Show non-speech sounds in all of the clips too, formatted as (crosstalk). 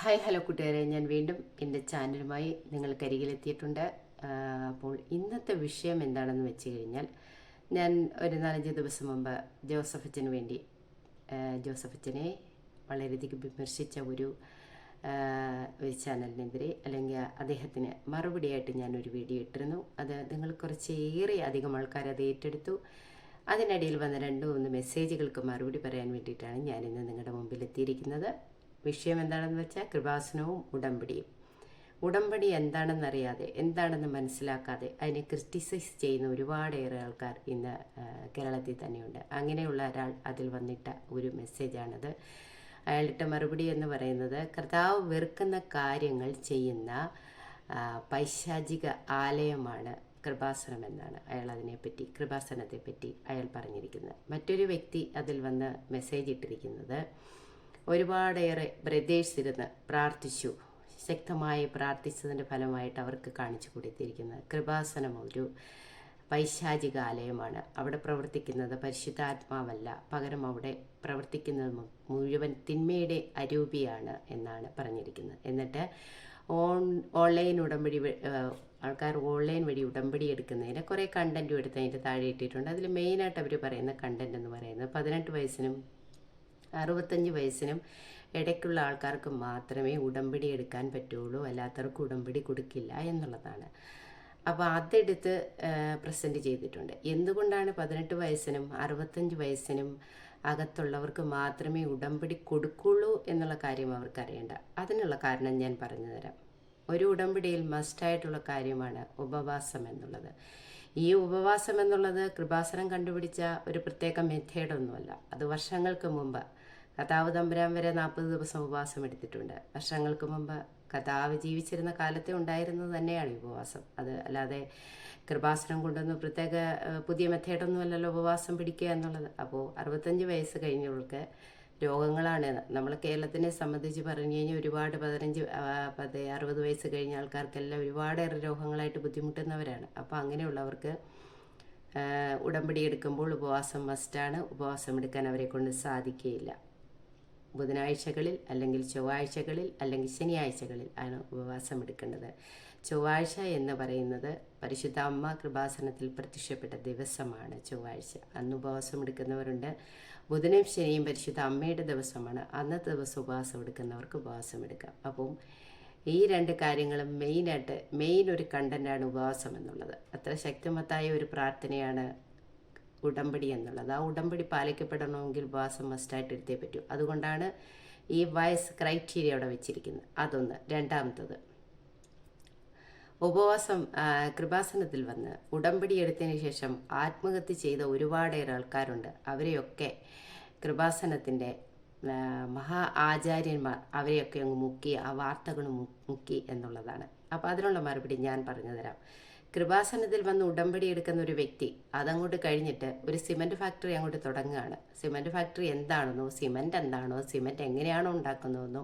Hi hello കൂട്ടുകാരെ. ഞാൻ വീണ്ടും എന്റെ ചാനലുമായി നിങ്ങൾക്കരികിലെത്തിയിട്ടുണ്ട് കരികിലെത്തിയിട്ടുണ്ട് അപ്പോൾ ഇന്നത്തെ വിഷയം എന്താണെന്ന് വെച്ച് കഴിഞ്ഞാൽ ഞാൻ ഒരു നാലഞ്ച് ദിവസം മുമ്പ് ജോസഫച്ചന് വേണ്ടി ജോസഫച്ചനെ വളരെയധികം വിമർശിച്ച ഒരു ഒരു ചാനലിനെതിരെ അല്ലെങ്കിൽ അദ്ദേഹത്തിന് മറുപടിയായിട്ട് ഞാനൊരു വീഡിയോ ഇട്ടിരുന്നു. അത് നിങ്ങൾ കുറച്ചേറെ അധികം ആൾക്കാർ അത് ഏറ്റെടുത്തു. അതിനിടയിൽ വന്ന രണ്ട് മൂന്ന് മെസ്സേജുകൾക്ക് മറുപടി പറയാൻ വേണ്ടിയിട്ടാണ് ഞാനിന്ന് നിങ്ങളുടെ മുമ്പിൽ എത്തിയിരിക്കുന്നത് വിഷയം എന്താണെന്ന് വെച്ചാൽ കൃപാസനവും ഉടമ്പടിയും. ഉടമ്പടി എന്താണെന്നറിയാതെ എന്താണെന്ന് മനസ്സിലാക്കാതെ അതിനെ ക്രിറ്റിസൈസ് ചെയ്യുന്ന ഒരുപാടേറെ ആൾക്കാർ ഇന്ന് കേരളത്തിൽ തന്നെയുണ്ട്. അങ്ങനെയുള്ള ഒരാൾ അതിൽ വന്നിട്ട ഒരു മെസ്സേജാണത്. അയാളിട്ട മറുപടി എന്ന് പറയുന്നത് കർത്താവ് വെറുക്കുന്ന കാര്യങ്ങൾ ചെയ്യുന്ന പൈശാചിക ആലയമാണ് കൃപാസനം എന്നാണ് അയാൾ അതിനെപ്പറ്റി കൃപാസനത്തെപ്പറ്റി അയാൾ പറഞ്ഞിരിക്കുന്നത്. മറ്റൊരു വ്യക്തി അതിൽ വന്ന് മെസ്സേജ് ഇട്ടിരിക്കുന്നത് ഒരുപാടേറെ ബ്രദേഴ്സ് ഇരുന്ന് പ്രാർത്ഥിച്ചു. ശക്തമായി പ്രാർത്ഥിച്ചതിന്റെ ഫലമായിട്ട് അവർക്ക് കാണിച്ചു കൊടുത്തിരിക്കുന്നത്. കൃപാസനം ഒരു പൈശാചിക ആലയമാണ് അവിടെ പ്രവർത്തിക്കുന്നത് പരിശുദ്ധാത്മാവല്ല. പകരം അവിടെ പ്രവർത്തിക്കുന്നത് മുഴുവൻ തിന്മയുടെ അരൂപിയാണ് എന്നാണ് പറഞ്ഞിരിക്കുന്നത്. എന്നിട്ട് ഓൺ ഓൺലൈൻ ഉടമ്പടി ആൾക്കാർ ഓൺലൈൻ വഴി ഉടമ്പടി എടുക്കുന്നതിന് കുറേ കണ്ടന്റും എടുത്ത് അതിന്റെ താഴെ ഇട്ടിട്ടുണ്ട്. അതിൽ മെയിനായിട്ട് അവർ പറയുന്ന കണ്ടന്റ് എന്ന് പറയുന്നത് പതിനെട്ട് വയസ്സിനും അറുപത്തഞ്ച് വയസ്സിനും ഇടയ്ക്കുള്ള ആൾക്കാർക്ക് മാത്രമേ ഉടമ്പടി എടുക്കാൻ പറ്റുള്ളൂ അല്ലാത്തവർക്ക് ഉടമ്പടി കൊടുക്കില്ല എന്നുള്ളതാണ്. അപ്പോൾ അതെടുത്ത് പ്രസന്റ് ചെയ്തിട്ടുണ്ട്. എന്തുകൊണ്ടാണ് പതിനെട്ട് വയസ്സിനും അറുപത്തഞ്ച് വയസ്സിനും അകത്തുള്ളവർക്ക് മാത്രമേ ഉടമ്പടി കൊടുക്കുള്ളൂ എന്നുള്ള കാര്യം അവർക്കറിയേണ്ട അതിനുള്ള കാരണം ഞാൻ പറഞ്ഞു തരാം. ഒരു ഉടമ്പടിയിൽ മസ്റ്റായിട്ടുള്ള കാര്യമാണ് ഉപവാസം എന്നുള്ളത്. ഈ ഉപവാസം എന്നുള്ളത് കൃപാസനം കണ്ടുപിടിച്ച ഒരു പ്രത്യേക മെത്തേഡ് ഒന്നുമല്ല അത് വർഷങ്ങൾക്ക് മുമ്പ് കഥാവ് തമ്പുരാൻ വരെ നാൽപ്പത് ദിവസം ഉപവാസം എടുത്തിട്ടുണ്ട്. വർഷങ്ങൾക്ക് മുമ്പ് കഥാവ് ജീവിച്ചിരുന്ന കാലത്തെ ഉണ്ടായിരുന്നത് തന്നെയാണ് ഉപവാസം. അത് അല്ലാതെ കൃപാസനം കൊണ്ടൊന്നും പ്രത്യേക പുതിയ മെത്തേഡൊന്നുമല്ലല്ലോ ഉപവാസം പിടിക്കുക എന്നുള്ളത്. അപ്പോൾ അറുപത്തഞ്ച് വയസ്സ് കഴിഞ്ഞവർക്ക് രോഗങ്ങളാണ്. നമ്മൾ കേരളത്തിനെ സംബന്ധിച്ച് പറഞ്ഞു കഴിഞ്ഞാൽ ഒരുപാട് പതിനഞ്ച് പത്ത് അറുപത് വയസ്സ് കഴിഞ്ഞ ആൾക്കാർക്കെല്ലാം ഒരുപാടേറെ രോഗങ്ങളായിട്ട് ബുദ്ധിമുട്ടുന്നവരാണ്. അപ്പോൾ അങ്ങനെയുള്ളവർക്ക് ഉടമ്പടി എടുക്കുമ്പോൾ ഉപവാസം മസ്റ്റാണ്. ഉപവാസം എടുക്കാൻ അവരെ കൊണ്ട് സാധിക്കുകയില്ല ബുധനാഴ്ചകളിൽ അല്ലെങ്കിൽ ചൊവ്വാഴ്ചകളിൽ അല്ലെങ്കിൽ ശനിയാഴ്ചകളിൽ ആണ് ഉപവാസം എടുക്കേണ്ടത്. ചൊവ്വാഴ്ച എന്ന് പറയുന്നത് പരിശുദ്ധ അമ്മ കൃപാസനത്തിൽ പ്രത്യക്ഷപ്പെട്ട ദിവസമാണ് ചൊവ്വാഴ്ച. അന്ന് ഉപവാസം എടുക്കുന്നവരുണ്ട്. ബുധനും ശനിയും പരിശുദ്ധ അമ്മയുടെ ദിവസമാണ്. അന്നത്തെ ദിവസം ഉപവാസം എടുക്കുന്നവർക്ക് ഉപവാസം എടുക്കാം. അപ്പം ഈ രണ്ട് കാര്യങ്ങളും മെയിനായിട്ട് മെയിൻ ഒരു കണ്ടന്റാണ് ഉപവാസം എന്നുള്ളത്. അത്ര ശക്തിമത്തായ ഒരു പ്രാർത്ഥനയാണ് ഉടമ്പടി എന്നുള്ളത്. ആ ഉടമ്പടി പാലിക്കപ്പെടണമെങ്കിൽ ഉപവാസം മസ്റ്റായിട്ട് എടുത്തേ പറ്റൂ. അതുകൊണ്ടാണ് ഈ വയസ്സ് ക്രൈറ്റീരിയ അവിടെ വെച്ചിരിക്കുന്നത്. അതൊന്ന്. രണ്ടാമത്തത് ഉപവാസം കൃപാസനത്തിൽ വന്ന് ഉടമ്പടി എടുത്തതിന് ശേഷം ആത്മഹത്യ ചെയ്ത ഒരുപാടേറെ ആൾക്കാരുണ്ട്. അവരെയൊക്കെ കൃപാസനത്തിന്റെ മഹാ ആചാര്യന്മാർ അവരെയൊക്കെ അങ്ങ് മുക്കി ആ വാർത്തകൾ മുക്കി എന്നുള്ളതാണ്. അപ്പോൾ അതിനുള്ള മറുപടി ഞാൻ പറഞ്ഞു തരാം. കൃപാസനത്തിൽ വന്ന് ഉടമ്പടി എടുക്കുന്ന ഒരു വ്യക്തി അതങ്ങോട്ട് കഴിഞ്ഞിട്ട് ഒരു സിമന്റ് ഫാക്ടറി അങ്ങോട്ട് തുടങ്ങുകയാണ്. സിമന്റ് ഫാക്ടറി എന്താണെന്നോ സിമന്റ് എന്താണോ സിമന്റ് എങ്ങനെയാണോ ഉണ്ടാക്കുന്നതെന്നോ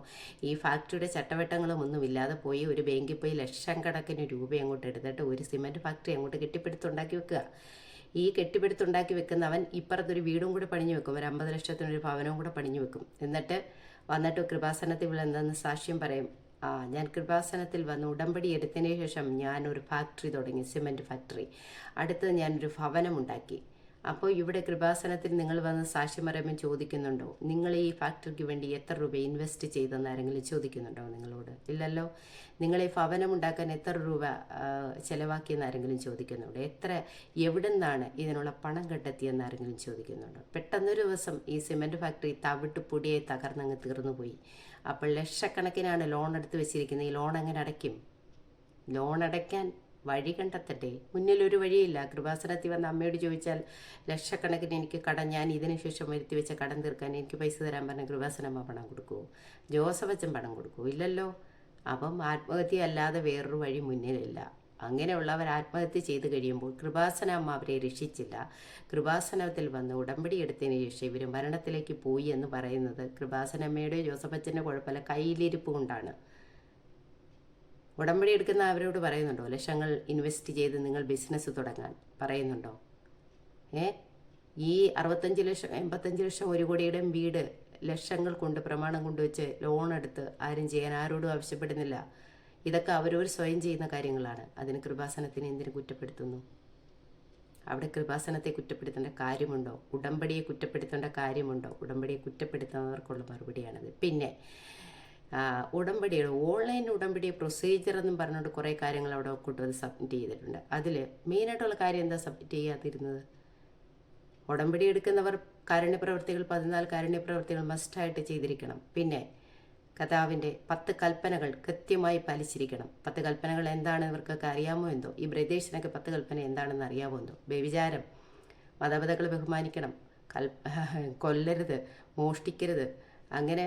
ഈ ഫാക്ടറിയുടെ ചട്ടവട്ടങ്ങളും ഒന്നും ഇല്ലാതെ പോയി ഒരു ബാങ്കിൽ പോയി ലക്ഷം കണക്കിന് രൂപ അങ്ങോട്ട് എടുത്തിട്ട് ഒരു സിമന്റ് ഫാക്ടറി അങ്ങോട്ട് കെട്ടിപ്പിടുത്തുണ്ടാക്കി വെക്കുക. ഈ കെട്ടിപ്പിടുത്തുണ്ടാക്കി വെക്കുന്നവൻ ഇപ്പുറത്തൊരു വീടും കൂടെ പണിഞ്ഞു വെക്കും. ഒരു അമ്പത് ലക്ഷത്തിനൊരു ഭവനവും കൂടെ പണിഞ്ഞു വെക്കും. എന്നിട്ട് വന്നിട്ട് കൃപാസനത്തിൽ എന്തെന്ന് സാക്ഷ്യം പറയും ഞാൻ കൃപാസനത്തിൽ വന്ന് ഉടമ്പടി എടുത്തതിന് ശേഷം ഞാൻ ഒരു ഫാക്ടറി തുടങ്ങി സിമെന്റ് ഫാക്ടറി അടുത്തത് ഞാനൊരു ഭവനം ഉണ്ടാക്കി അപ്പോൾ ഇവിടെ കൃപാസനത്തിൽ നിങ്ങൾ വന്ന് പറയുമ്പോൾ ചോദിക്കുന്നുണ്ടോ? നിങ്ങൾ ഈ ഫാക്ടറിക്ക് വേണ്ടി എത്ര രൂപ ഇൻവെസ്റ്റ് ചെയ്തെന്ന് ആരെങ്കിലും ചോദിക്കുന്നുണ്ടോ നിങ്ങളോട്? ഇല്ലല്ലോ. നിങ്ങൾ ഈ ഭവനം ഉണ്ടാക്കാൻ എത്ര രൂപ ചെലവാക്കിയെന്ന് ആരെങ്കിലും ചോദിക്കുന്നുണ്ടോ? എത്ര എവിടെ നിന്നാണ് ഇതിനുള്ള പണം കണ്ടെത്തിയെന്ന് ആരെങ്കിലും ചോദിക്കുന്നുണ്ടോ? പെട്ടെന്നൊരു ദിവസം ഈ സിമെന്റ് ഫാക്ടറി തവിട്ട് പൊടിയായി തകർന്നങ്ങ് തീർന്നു പോയി അപ്പോൾ ലക്ഷക്കണക്കിനാണ് ലോൺ എടുത്ത് വെച്ചിരിക്കുന്നത്. ഈ ലോൺ എങ്ങനെ അടയ്ക്കും? ലോൺ അടയ്ക്കാൻ വഴി കണ്ടെത്തട്ടെ? മുന്നിലൊരു വഴിയില്ല. കൃപാസനത്തിൽ വന്ന അമ്മയോട് ചോദിച്ചാൽ ലക്ഷക്കണക്കിന് എനിക്ക് കടം ഞാൻ ഇതിനുശേഷം വരുത്തി വെച്ച കടം തീർക്കാൻ എനിക്ക് പൈസ തരാൻ പറഞ്ഞ കൃപാസനമ്മ പണം കൊടുക്കുമോ ജോസഫച്ചൻ പണം കൊടുക്കുമോ ഇല്ലല്ലോ. അപ്പം ആത്മഹത്യ അല്ലാതെ വേറൊരു വഴി മുന്നിലില്ല. അങ്ങനെയുള്ളവർ ആത്മഹത്യ ചെയ്തു കഴിയുമ്പോൾ കൃപാസന അമ്മ അവരെ രക്ഷിച്ചില്ല. കൃപാസനത്തിൽ വന്ന് ഉടമ്പടി എടുത്തതിന് ശേഷം ഇവർ മരണത്തിലേക്ക് പോയി എന്ന് പറയുന്നത് കൃപാസനമ്മയുടെ ജോസഫ് അച്ഛന്റെ കുഴപ്പമില്ല. കയ്യിലിരിപ്പ് കൊണ്ടാണ്. ഉടമ്പടി എടുക്കുന്ന അവരോട് പറയുന്നുണ്ടോ? ലക്ഷങ്ങൾ ഇൻവെസ്റ്റ് ചെയ്ത് നിങ്ങൾ ബിസിനസ് തുടങ്ങാൻ പറയുന്നുണ്ടോ? ഏ? ഈ അറുപത്തഞ്ച് ലക്ഷം എൺപത്തഞ്ച് ലക്ഷം ഒരു കോടിയുടെയും വീട് ലക്ഷങ്ങൾ കൊണ്ട് പ്രമാണം കൊണ്ടുവച്ച് ലോൺ എടുത്ത് ആരും ചെയ്യാൻ ആരോടും ആവശ്യപ്പെടുന്നില്ല. ഇതൊക്കെ അവരവർ സ്വയം ചെയ്യുന്ന കാര്യങ്ങളാണ്. അതിന് കൃപാസനത്തിന് എന്തിനു കുറ്റപ്പെടുത്തുന്നു? അവിടെ കൃപാസനത്തെ കുറ്റപ്പെടുത്തേണ്ട കാര്യമുണ്ടോ? ഉടമ്പടിയെ കുറ്റപ്പെടുത്തേണ്ട കാര്യമുണ്ടോ? ഉടമ്പടിയെ കുറ്റപ്പെടുത്തുന്നവർക്കുള്ള മറുപടിയാണത്. പിന്നെ ഉടമ്പടികൾ ഓൺലൈൻ ഉടമ്പടി പ്രൊസീജിയർ എന്നും പറഞ്ഞുകൊണ്ട് കുറേ കാര്യങ്ങൾ അവിടെ കൊണ്ടുവന്ന് സബ്മിറ്റ് ചെയ്തിട്ടുണ്ട്. അതിൽ മെയിനായിട്ടുള്ള കാര്യം എന്താ സബ്മിറ്റ് ചെയ്യാതിരുന്നത്? ഉടമ്പടി എടുക്കുന്നവർ കാരുണ്യപ്രവർത്തികൾ പതിനാല് കാരുണ്യപ്രവർത്തികൾ മസ്റ്റായിട്ട് ചെയ്തിരിക്കണം. പിന്നെ കഥാവിന്റെ പത്ത് കൽപ്പനകൾ കൃത്യമായി പാലിച്ചിരിക്കണം. പത്ത് കൽപ്പനകൾ എന്താണ് ഇവർക്കൊക്കെ അറിയാമോ എന്തോ? ഈ ബ്രദേശിനൊക്കെ പത്ത് കൽപ്പന എന്താണെന്ന് അറിയാമോ എന്തോ? വ്യഭിചാരം മതപതകളെ ബഹുമാനിക്കണം (laughs) കൊല്ലരുത് മോഷ്ടിക്കരുത് അങ്ങനെ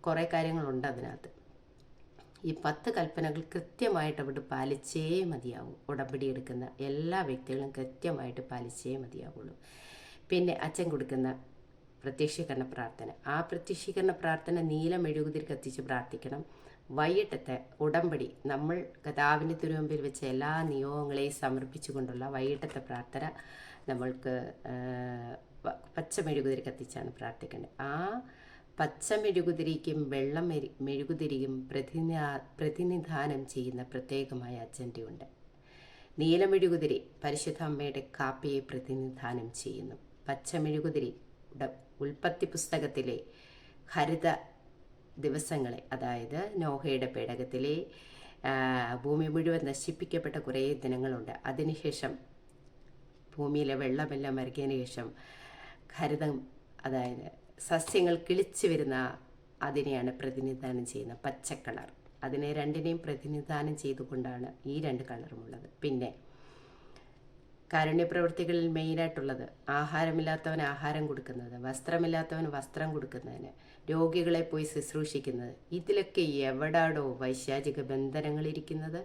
കുറേ കാര്യങ്ങളുണ്ട് അതിനകത്ത്. ഈ പത്ത് കൽപ്പനകൾ കൃത്യമായിട്ട് അവിടെ പാലിച്ചേ മതിയാവും. ഉടമ്പടി എടുക്കുന്ന എല്ലാ വ്യക്തികളും കൃത്യമായിട്ട് പാലിച്ചേ മതിയാവുള്ളൂ. പിന്നെ അച്ഛൻ കൊടുക്കുന്ന പ്രത്യക്ഷീകരണ പ്രാർത്ഥന. ആ പ്രത്യക്ഷീകരണ പ്രാർത്ഥന നീല മെഴുകുതിരി കത്തിച്ച് പ്രാർത്ഥിക്കണം. വൈകിട്ടത്തെ ഉടമ്പടി നമ്മൾ കഥാവിന്റെ തിരുവമ്പിൽ വെച്ച എല്ലാ നിയോഗങ്ങളെയും സമർപ്പിച്ചുകൊണ്ടുള്ള വൈകിട്ടത്തെ പ്രാർത്ഥന നമ്മൾക്ക് പച്ച മെഴുകുതിരി കത്തിച്ചാണ് പ്രാർത്ഥിക്കേണ്ടത്. ആ പച്ച മെഴുകുതിരിക്കും വെള്ളം മെഴുകുതിരിയും പ്രതിനിധാ പ്രതിനിധാനം ചെയ്യുന്ന പ്രത്യേകമായ അജണ്ടയുണ്ട്. നീലമെഴുകുതിരി പരിശുദ്ധ അമ്മയുടെ കാപ്പിയെ പ്രതിനിധാനം ചെയ്യുന്നു. പച്ചമെഴുകുതിരി ഉട- ഉൽപ്പത്തി പുസ്തകത്തിലെ ഹരിത ദിവസങ്ങളെ അതായത് നോഹയുടെ പേടകത്തിലെ ഭൂമി മുഴുവൻ നശിപ്പിക്കപ്പെട്ട കുറേ ദിനങ്ങളുണ്ട്. അതിനുശേഷം ഭൂമിയിലെ വെള്ളമെല്ലാം മറിക്കിയതിന് ശേഷം ഹരിതം അതായത് സസ്യങ്ങൾ കിളിച്ചു വരുന്ന അതിനെയാണ് പ്രതിനിധാനം ചെയ്യുന്നത് പച്ച കളർ. അതിനെ രണ്ടിനെയും പ്രതിനിധാനം ചെയ്തുകൊണ്ടാണ് ഈ രണ്ട് കളറുമുള്ളത് പിന്നെ കാരുണ്യപ്രവൃത്തികളിൽ മെയിനായിട്ടുള്ളത് ആഹാരമില്ലാത്തവന് ആഹാരം കൊടുക്കുന്നത് വസ്ത്രമില്ലാത്തവൻ വസ്ത്രം കൊടുക്കുന്നതിന് രോഗികളെ പോയി ശുശ്രൂഷിക്കുന്നത്. ഇതിലൊക്കെ എവിടാടോ വൈശാചിക ബന്ധനങ്ങളിരിക്കുന്നത്?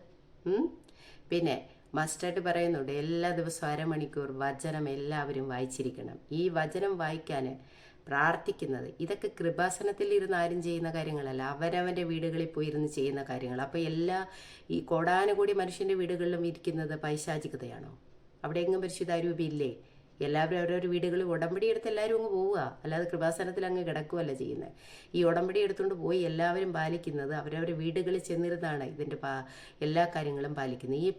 പിന്നെ മസ്റ്റായിട്ട് പറയുന്നുണ്ട് എല്ലാ ദിവസവും അരമണിക്കൂർ വചനം എല്ലാവരും വായിച്ചിരിക്കണം. ഈ വചനം വായിക്കാൻ പ്രാർത്ഥിക്കുന്നത് ഇതൊക്കെ കൃപാസനത്തിൽ ഇരുന്ന് ആരും ചെയ്യുന്ന കാര്യങ്ങളല്ല. അവരവന്റെ വീടുകളിൽ പോയി ഇരുന്ന് ചെയ്യുന്ന കാര്യങ്ങൾ. അപ്പോൾ എല്ലാ ഈ കോടാനുകൂടി മനുഷ്യന്റെ വീടുകളിലും ഇരിക്കുന്നത് പൈശാചികതയാണോ? അവിടെ എങ്ങും പരിശുദ്ധാരൂപി ഇല്ലേ എല്ലാവരും അവരവരുടെ വീടുകളിൽ ഉടമ്പടി എടുത്ത് എല്ലാവരും അങ്ങ് പോവുക. അല്ലാതെ കൃപാസനത്തിൽ അങ്ങ് കിടക്കുകയല്ല ചെയ്യുന്നത്. ഈ ഉടമ്പടി എടുത്തുകൊണ്ട് പോയി എല്ലാവരും പാലിക്കുന്നത് അവരവരുടെ വീടുകളിൽ ചെന്നിരുന്നാണ് ഇതിന്റെ എല്ലാ കാര്യങ്ങളും പാലിക്കുന്നത്. ഈ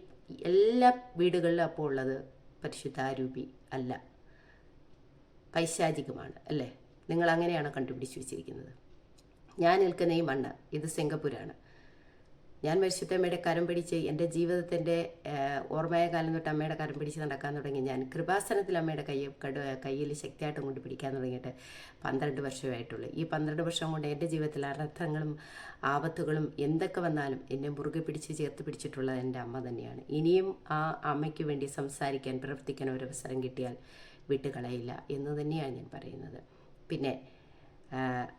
എല്ലാ വീടുകളിലും അപ്പോൾ ഉള്ളത് പരിശുദ്ധാരൂപി അല്ല. പൈശാചികമാണ് അല്ലേ? നിങ്ങൾ അങ്ങനെയാണ് കണ്ടുപിടിച്ച് വെച്ചിരിക്കുന്നത്? ഞാൻ നിൽക്കുന്ന ഈ മണ്ണ്. ഇത് സിംഗപ്പൂരാണ്. ഞാൻ പരിശുദ്ധമ്മയുടെ കരം പിടിച്ച് എന്റെ ജീവിതത്തിന്റെ ഓർമ്മയ കാലം തൊട്ട് അമ്മയുടെ കരം പിടിച്ച് നടക്കാൻ തുടങ്ങി. ഞാൻ കൃപാസനത്തിൽ അമ്മയുടെ കൈ കയ്യിൽ ശക്തിയായിട്ടും കൊണ്ട് പിടിക്കാൻ തുടങ്ങിയിട്ട് പന്ത്രണ്ട് വർഷമായിട്ടുള്ളൂ. ഈ പന്ത്രണ്ട് വർഷം കൊണ്ട് എന്റെ ജീവിതത്തിൽ അനർത്ഥങ്ങളും ആപത്തുകളും എന്തൊക്കെ വന്നാലും എന്നെ മുറുകെ പിടിച്ച് ചേർത്ത് പിടിച്ചിട്ടുള്ളത് എന്റെ അമ്മ തന്നെയാണ്. ഇനിയും ആ അമ്മയ്ക്ക് വേണ്ടി സംസാരിക്കാൻ പ്രവർത്തിക്കാൻ ഒരു അവസരം കിട്ടിയാൽ വിട്ടുകളയില്ല എന്ന് തന്നെയാണ് ഞാൻ പറയുന്നത്. പിന്നെ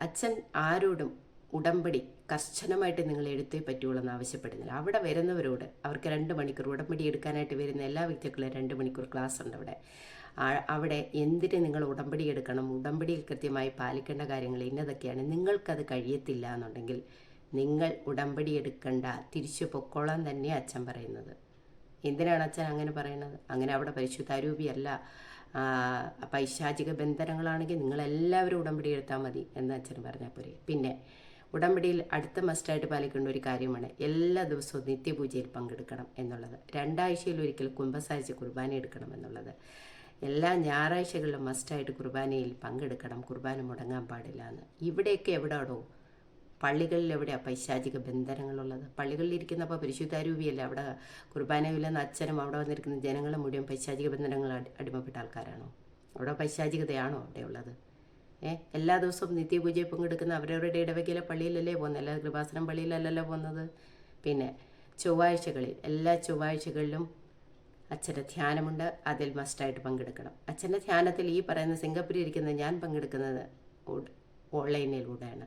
അച്ഛൻ ആരോടും ഉടമ്പടി കർശനമായിട്ട് നിങ്ങൾ എടുത്തേ പറ്റുള്ളൂ എന്ന് ആവശ്യപ്പെടുന്നില്ല. അവിടെ വരുന്നവരോട് അവർക്ക് രണ്ട് മണിക്കൂർ ഉടമ്പടി എടുക്കാനായിട്ട് വരുന്ന എല്ലാ വ്യക്തികളും രണ്ട് മണിക്കൂർ ക്ലാസ് ഉണ്ട് അവിടെ. അവിടെ എന്തിന് നിങ്ങൾ ഉടമ്പടി എടുക്കണം? ഉടമ്പടിയിൽ കൃത്യമായി പാലിക്കേണ്ട കാര്യങ്ങൾ ഇന്നതൊക്കെയാണ്. നിങ്ങൾക്കത് കഴിയത്തില്ല എന്നുണ്ടെങ്കിൽ നിങ്ങൾ ഉടമ്പടി എടുക്കണ്ട. തിരിച്ചു പൊക്കോളാൻ തന്നെ അച്ഛൻ പറയുന്നത്. എന്തിനാണ് അച്ഛൻ അങ്ങനെ പറയുന്നത്? അങ്ങനെ അവിടെ പരിശുദ്ധാരൂപിയല്ല. പൈശാചിക ബന്ധനങ്ങളാണെങ്കിൽ നിങ്ങളെല്ലാവരും ഉടമ്പടി എടുത്താൽ മതി എന്ന് അച്ഛൻ പറഞ്ഞാൽ പോരെ. പിന്നെ ഉടമ്പടിയിൽ അടുത്ത മസ്റ്റായിട്ട് പാലിക്കേണ്ട ഒരു കാര്യമാണ് എല്ലാ ദിവസവും നിത്യപൂജയിൽ പങ്കെടുക്കണം എന്നുള്ളത്. രണ്ടാഴ്ചയിൽ ഒരിക്കൽ കുംഭസാരിച്ച് കുർബാന എടുക്കണം എന്നുള്ളത്. എല്ലാ ഞായറാഴ്ചകളിലും മസ്റ്റായിട്ട് കുർബാനയിൽ പങ്കെടുക്കണം കുർബാന മുടങ്ങാൻ പാടില്ല എന്ന്. ഇവിടെയൊക്കെ എവിടെയാണോ പള്ളികളിൽ എവിടെയാണ് പൈശാചിക ബന്ധനങ്ങളുള്ളത്? പള്ളികളിൽ ഇരിക്കുന്നപ്പോൾ പരിശുദ്ധാരൂപിയല്ല അവിടെ കുർബാനയില്ലെന്ന അച്ഛനും അവിടെ വന്നിരിക്കുന്ന ജനങ്ങളും മുഴുവൻ പൈശാചിക ബന്ധനങ്ങൾ അടിമപ്പെട്ട ആൾക്കാരാണോ? അവിടെ പൈശാചികതയാണോ അവിടെ ഉള്ളത് എല്ലാ ദിവസവും നിത്യപൂജയിൽ പങ്കെടുക്കുന്ന അവരവരുടെ ഇടവകയിലെ പള്ളിയിലല്ലേ പോകുന്നത്? അല്ലാതെ കൃപാസനം പള്ളിയിലല്ലല്ലോ പോകുന്നത്? പിന്നെ ചൊവ്വാഴ്ചകളിൽ എല്ലാ ചൊവ്വാഴ്ചകളിലും അച്ഛന്റെ ധ്യാനമുണ്ട്. അതിൽ മസ്റ്റായിട്ട് പങ്കെടുക്കണം. അച്ഛന്റെ ധ്യാനത്തിൽ ഈ പറയുന്ന സിംഗപ്പൂരിൽ ഇരിക്കുന്ന ഞാൻ പങ്കെടുക്കുന്നത് ഓൺലൈനിലൂടെയാണ്.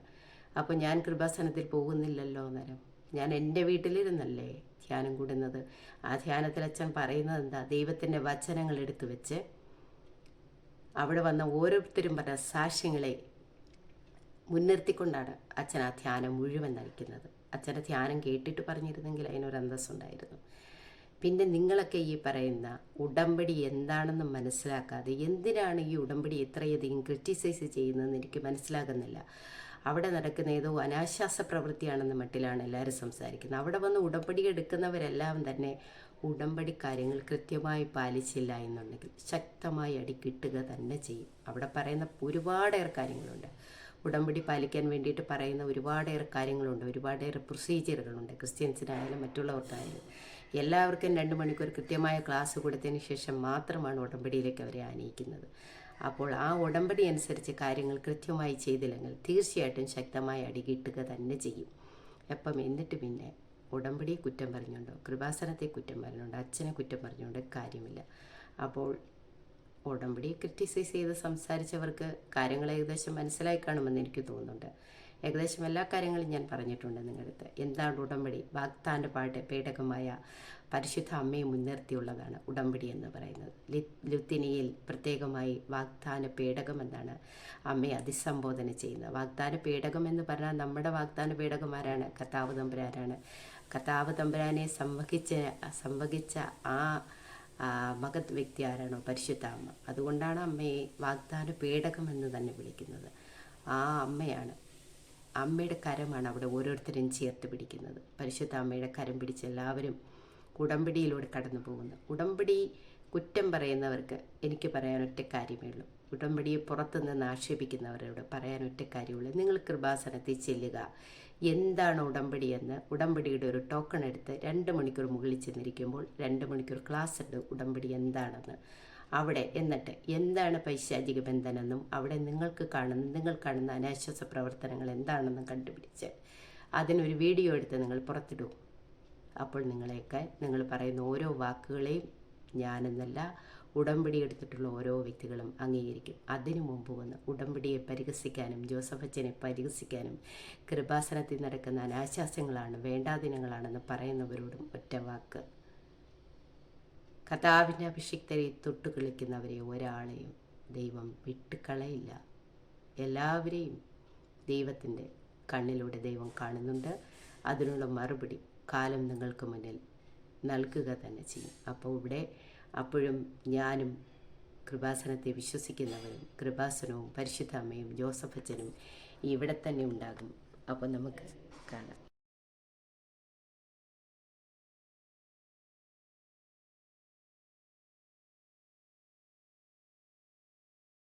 അപ്പോൾ ഞാൻ കൃപാസനത്തിൽ പോകുന്നില്ലല്ലോ അന്നേരം. ഞാൻ എന്റെ വീട്ടിലിരുന്നല്ലേ ധ്യാനം കൂടുന്നത്? ആ ധ്യാനത്തിൽ അച്ഛൻ പറയുന്നത് എന്താ? ദൈവത്തിന്റെ വചനങ്ങൾ എടുത്തു വെച്ച് അവിടെ വന്ന ഓരോരുത്തരും പറഞ്ഞ സാക്ഷ്യങ്ങളെ മുൻനിർത്തിക്കൊണ്ടാണ് അച്ഛൻ ആ ധ്യാനം മുഴുവൻ നയിക്കുന്നത്. അച്ഛന്റെ ധ്യാനം കേട്ടിട്ട് പറഞ്ഞിരുന്നെങ്കിൽ അതിനൊരു അന്തസ്സുണ്ടായിരുന്നു പിന്നെ നിങ്ങളൊക്കെ ഈ പറയുന്ന ഉടമ്പടി എന്താണെന്ന് മനസ്സിലാക്കാതെ എന്തിനാണ് ഈ ഉടമ്പടി ഇത്രയധികം ക്രിറ്റിസൈസ് ചെയ്യുന്നതെന്ന് എനിക്ക് മനസ്സിലാകുന്നില്ല. അവിടെ നടക്കുന്ന ഏതോ അനാശ്വാസ പ്രവൃത്തിയാണെന്ന മട്ടിലാണ് എല്ലാവരും സംസാരിക്കുന്നത്. അവിടെ വന്ന് ഉടമ്പടി എടുക്കുന്നവരെല്ലാം തന്നെ ഉടമ്പടി കാര്യങ്ങൾ കൃത്യമായി പാലിച്ചില്ല എന്നുണ്ടെങ്കിൽ ശക്തമായി അടി കിട്ടുക തന്നെ ചെയ്യും. അവിടെ പറയുന്ന ഒരുപാടേറെ കാര്യങ്ങളുണ്ട്. ഉടമ്പടി പാലിക്കാൻ വേണ്ടിയിട്ട് പറയുന്ന ഒരുപാടേറെ കാര്യങ്ങളുണ്ട്. ഒരുപാടേറെ പ്രൊസീജിയറുകളുണ്ട്. ക്രിസ്ത്യൻസിനായാലും മറ്റുള്ളവർക്കായാലും. എല്ലാവർക്കും രണ്ട് മണിക്കൂർ കൃത്യമായ ക്ലാസ് കൊടുത്തതിന് ശേഷം മാത്രമാണ് ഉടമ്പടിയിലേക്ക് അവരെ ആനയിക്കുന്നത്. അപ്പോൾ ആ ഉടമ്പടി അനുസരിച്ച് കാര്യങ്ങൾ കൃത്യമായി ചെയ്തില്ലെങ്കിൽ തീർച്ചയായിട്ടും ശക്തമായി അടി കിട്ടുക തന്നെ ചെയ്യും. അപ്പം എന്നിട്ട് പിന്നെ ഉടമ്പടിയെ കുറ്റം പറഞ്ഞുകൊണ്ടോ കൃപാസനത്തെ കുറ്റം പറഞ്ഞുകൊണ്ടോ അച്ഛനെ കുറ്റം പറഞ്ഞുകൊണ്ട് കാര്യമില്ല. അപ്പോൾ ഉടമ്പടിയെ ക്രിറ്റിസൈസ് ചെയ്ത് സംസാരിച്ചവർക്ക് കാര്യങ്ങൾ ഏകദേശം മനസ്സിലായി കാണുമെന്ന് എനിക്ക് തോന്നുന്നുണ്ട്. ഏകദേശം എല്ലാ കാര്യങ്ങളും ഞാൻ പറഞ്ഞിട്ടുണ്ട് നിങ്ങളടുത്ത്. എന്താണ് ഉടമ്പടി? വാഗ്ദാന പാട്ട് പേടകമായ പരിശുദ്ധ അമ്മയെ മുൻനിർത്തിയുള്ളതാണ് ഉടമ്പടി എന്ന് പറയുന്നത്. ലുത്തിനിയിൽ പ്രത്യേകമായി വാഗ്ദാന പേടകം എന്നാണ് അമ്മയെ അതിസംബോധന ചെയ്യുന്നത്. വാഗ്ദാന പേടകം എന്ന് പറഞ്ഞാൽ നമ്മുടെ വാഗ്ദാന പേടകം ആരാണ്? കർത്താവ് തമ്പുരാനാണ് കർത്താവ് തമ്പുരാനെ സംവഹിച്ച സംവഹിച്ച ആ മകത് വ്യക്തി ആരാണോ പരിശുദ്ധ അതുകൊണ്ടാണ് അമ്മയെ വാഗ്ദാന പേടകം എന്ന് തന്നെ വിളിക്കുന്നത്. ആ അമ്മയാണ്. അമ്മയുടെ കരമാണ് അവിടെ ഓരോരുത്തരും ചേർത്ത് പിടിക്കുന്നത്. പരിശുദ്ധ അമ്മയുടെ കരം പിടിച്ച് എല്ലാവരും ഉടമ്പടിയിലൂടെ കടന്നു പോകുന്നു ഉടമ്പടി കുറ്റം പറയുന്നവർക്ക് എനിക്ക് പറയാൻ ഒറ്റ കാര്യമേ ഉള്ളൂ. ഉടമ്പടിയെ പുറത്തുനിന്ന് ആക്ഷേപിക്കുന്നവരോട് പറയാൻ ഒറ്റ കാര്യമുള്ളൂ. നിങ്ങൾ കൃപാസനത്തിൽ ചെല്ലുക. എന്താണ് ഉടമ്പടി എന്ന് ഉടമ്പടിയുടെ ഒരു ടോക്കൺ എടുത്ത് രണ്ട് മണിക്കൂർ മുകളിൽ ചെന്നിരിക്കുമ്പോൾ രണ്ട് മണിക്കൂർ ക്ലാസ് ഉണ്ട്. ഉടമ്പടി എന്താണെന്ന് അവിടെ എന്നിട്ട് എന്താണ് പൈശാചിക ബന്ധനെന്നും അവിടെ നിങ്ങൾക്ക് കാണുന്ന നിങ്ങൾ കാണുന്ന അനാശ്വാസ പ്രവർത്തനങ്ങൾ എന്താണെന്നും കണ്ടുപിടിച്ച് അതിനൊരു വീഡിയോ എടുത്ത് നിങ്ങൾ പുറത്തിടും. അപ്പോൾ നിങ്ങളെയൊക്കെ നിങ്ങൾ പറയുന്ന ഓരോ വാക്കുകളെയും ഞാനെന്നല്ല ഉടമ്പടി എടുത്തിട്ടുള്ള ഓരോ വ്യക്തികളും അംഗീകരിക്കും. അതിനു മുമ്പ് വന്ന് ഉടമ്പടിയെ പരിഹസിക്കാനും ജോസഫ് അച്ഛനെ പരിഹസിക്കാനും കൃപാസനത്തിൽ നടക്കുന്ന അനാശാസ്യങ്ങളാണ് വേണ്ടാദിനങ്ങളാണെന്ന് പറയുന്നവരോടും ഒറ്റ വാക്ക്. കഥാവിന്റെ അഭിഷിക്തരെ തൊട്ടു കളിക്കുന്നവരെ ഒരാളെയും ദൈവം വിട്ടുകളയില്ല. എല്ലാവരെയും ദൈവത്തിന്റെ കണ്ണിലൂടെ ദൈവം കാണുന്നുണ്ട്. അതിനുള്ള മറുപടി കാലം നിങ്ങൾക്ക് മുന്നിൽ നൽകുക തന്നെ ചെയ്യും. അപ്പോൾ ഇവിടെ അപ്പോഴും ഞാനും കൃപാസനത്തെ വിശ്വസിക്കുന്നവരും കൃപാസനവും പരിശുദ്ധ അമ്മയും ജോസഫ് അച്ഛനും ഇവിടെ തന്നെ ഉണ്ടാകും. അപ്പോൾ നമുക്ക് കാണാം.